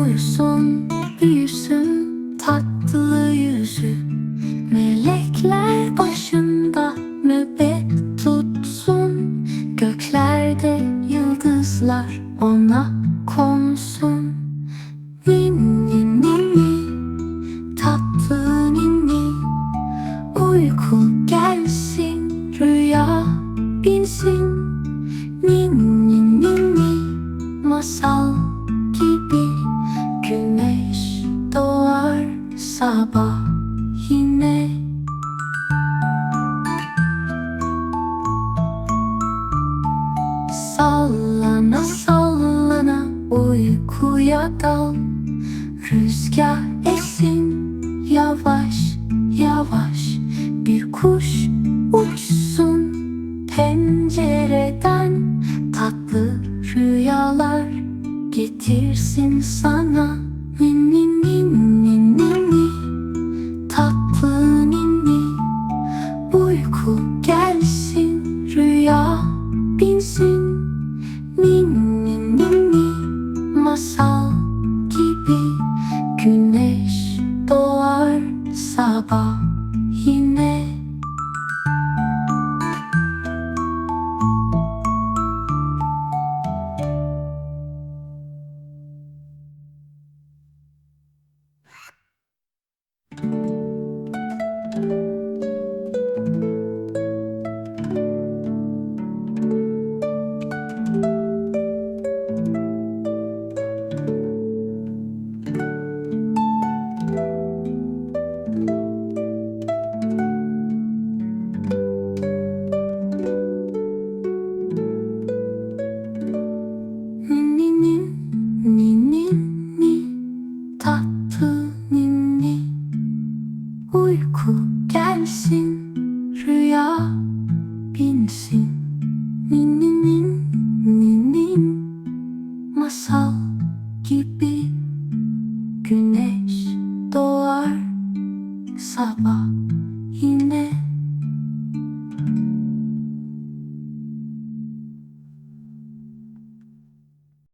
Uyusun, büyüsün tatlı yüzü. Melekler başında nöbet tutsun. Göklerde yıldızlar ona konsun. Ninni ninni, tatlı ninni. Uyku gelsin, rüya binsin. Ninni ninni, masal sabah yine. Sallana sallana uykuya dal. Rüzgar esin yavaş yavaş. Bir kuş uçsun pencereden. Tatlı rüyalar getirsin sana sabah yine Ninni Uyku gelsin rüya binsin. Ninni ninni nin masal gibi Güneş doğar sabah